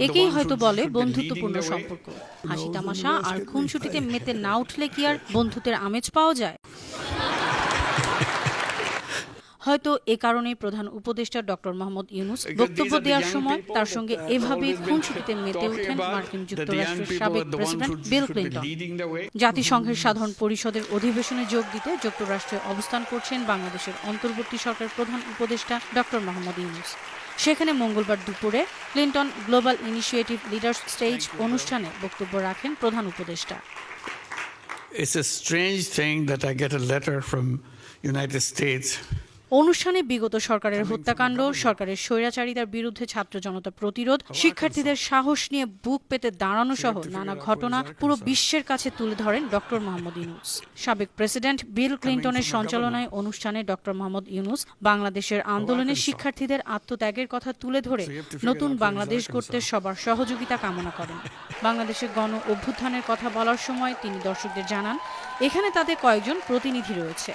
একেই হয়তো বলে should be leading বন্ধুত্বপূর্ণ the way. সম্পর্ক। হাসি তামাশা আর খুনসুটিতে মেতে না উঠলে কি আর বন্ধুত্বের আমেজ পাওয়া যায়? হয়তো এ কারণেই প্রধান উপদেষ্টা ডক্টর মোহাম্মদ ইউনুস বক্তব্য দেওয়ার সময় তার সঙ্গে always খুনসুটিতে মেতে ওঠেন মার্কিন যুক্তরাষ্ট্রের সাবেক প্রেসিডেন্ট বিল ক্লিন্টন. জাতিসংঘের সাধারণ পরিষদের অধিবেশনে যোগ দিতে যুক্তরাষ্ট্রে অবস্থান করছেন বাংলাদেশের অন্তর্বর্তী সরকার প্রধান উপদেষ্টা ডক্টর মোহাম্মদ ইউনুস। সেখানে মঙ্গলবার দুপুরে Clinton global initiative leaders stage অনুষ্ঠানে বক্তব্য রাখেন প্রধান উপদেষ্টা। It's a strange thing that I get a letter from United States অনুষ্ঠানে বিগত সরকারের হত্যাকাণ্ড সরকারের স্বৈরাচারিতার বিরুদ্ধে ছাত্র জনতা প্রতিরোধ শিক্ষার্থীদের সাহস নিয়ে বুক পেতে দাঁড়ানো সহ নানা ঘটনা পুরো বিশ্বের কাছে তুলে ধরেন ডক্টর মোহাম্মদ ইউনুস। সাবেক প্রেসিডেন্ট বিল ক্লিন্টনের সঞ্চালনায় অনুষ্ঠানে ডক্টর মোহাম্মদ ইউনুস বাংলাদেশের আন্দোলনে শিক্ষার্থীদের আত্মত্যাগের কথা তুলে ধরে নতুন বাংলাদেশ গড়তে সবার সহযোগিতা কামনা করেন। বাংলাদেশের গণ অভ্যুত্থানের কথা বলার সময় তিনি দর্শকদের জানান এখানে তাদের কয়েকজন প্রতিনিধি রয়েছে।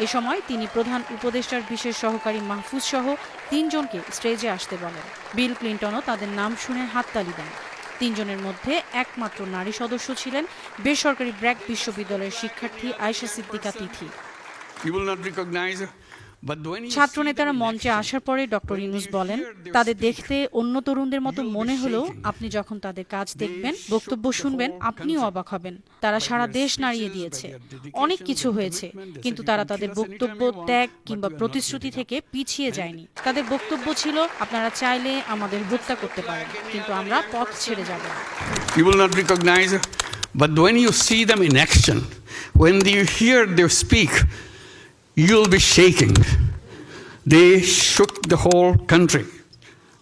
এ সময় তিনি প্রধান উপদেষ্টার বিশেষ সহকারী মাহফুজ সহ তিনজনকে স্টেজে আসতে বলেন। বিল ক্লিন্টনও তাদের নাম শুনে হাততালি দেন। তিনজনের মধ্যে একমাত্র নারী সদস্য ছিলেন বেসরকারি ব্র্যাক বিশ্ববিদ্যালয়ের শিক্ষার্থী আয়েশা সিদ্দিকা তিথি। ছাত্রনেতারা মঞ্চে আসার পরে ডক্টর ইউনুস বলেন তাদের দেখতে অন্য তরুণদের মতো মনে হলেও আপনি যখন তাদের কাজ দেখবেন বক্তব্য শুনবেন আপনিও অবাক হবেন। তারা সারা দেশ নাড়িয়ে দিয়েছে। অনেক কিছু হয়েছে কিন্তু তারা তাদের বক্তব্য ত্যাগ কিংবা প্রতিশ্রুতি থেকে পিছিয়ে যায়নি। তাদের বক্তব্য ছিল আপনারা চাইলে আমাদের হত্যা করতে পারেন কিন্তু আমরা পথ ছেড়ে যাব না। you will not recognize her. But when you see them in action, when you hear them speak, you'll be shaking. They shook the whole country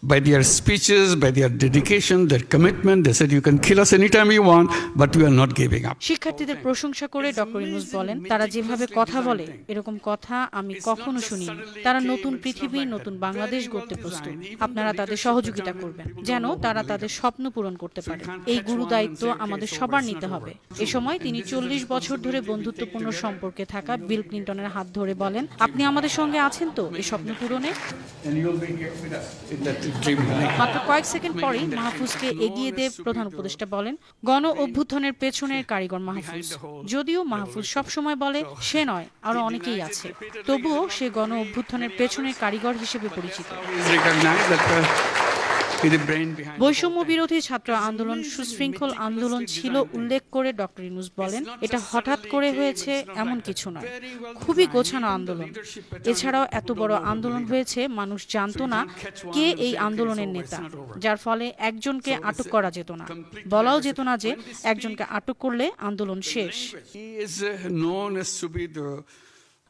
by their speeches, by their dedication, their commitment. They said, You can kill us anytime you want, but we are not giving up. শিক্ষার্থীদের প্রশংসা করে doctor Yunus বলেন তারা যেভাবে কথা বলে এরকম কথা আমি কখনো শুনিনি। তারা নতুন পৃথিবী নতুন বাংলাদেশ গড়তে প্রস্তুত। আপনারা তাদের সহযোগিতা করবেন। যেন তারা তাদের স্বপ্ন পূরণ করতে পারে। এই গুরু দায়িত্ব আমাদের সবার নিতে হবে। এ সময় তিনি চল্লিশ বছর ধরে বন্ধুত্বপূর্ণ সম্পর্কে থাকা বিল ক্লিন্টনের হাত ধরে বলেন আপনি আমাদের সঙ্গে আছেন তো? এই স্বপ্ন পূরণে? মাত্র কয়েক সেকেন্ড পরেই মাহফুজকে এগিয়ে দেব প্রধান উপদেষ্টা বলেন, গণ অভ্যুত্থানের পেছনের কারিগর মাহফুজ। যদিও মাহফুজ সবসময় বলে, সে নয়, আরও অনেকেই আছে। তবুও সে গণ অভ্যুত্থানের পেছনের কারিগর হিসেবে পরিচিত। বৈষম্য বিরোধী ছাত্র আন্দোলন সুশৃঙ্খল আন্দোলন ছিল উল্লেখ করে ডক্টর ইনুস বলেন এটা হঠাৎ করে হয়েছে এমন কিছু নয়। খুবই গোছানো আন্দোলন। এছাড়াও এত বড় আন্দোলন হয়েছে মানুষ জানতো না কে এই আন্দোলনের নেতা যার ফলে একজনকে আটক করা যেত না। বলাও যেত না যে একজনকে আটক করলে আন্দোলন শেষ।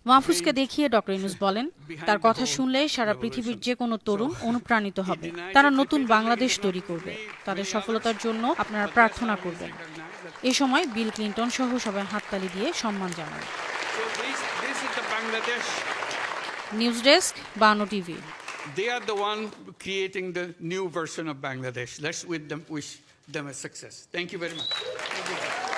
মাহফুজকে দেখিয়ে ডক্টর ইউনুস বলেন তার কথা শুনলে সারা পৃথিবীর যে কোনো তরুণ অনুপ্রাণিত হবে তারা নতুন বাংলাদেশ তৈরি করবে তাদের সফলতার জন্য আপনারা প্রার্থনা করবেন এ সময় বিল ক্লিন্টন সহ সবাই হাততালি দিয়ে সম্মান জানান news desk Bano TV They are the one creating the new version of Bangladesh. Let's with them wish them a success. Thank you very much. Thank you.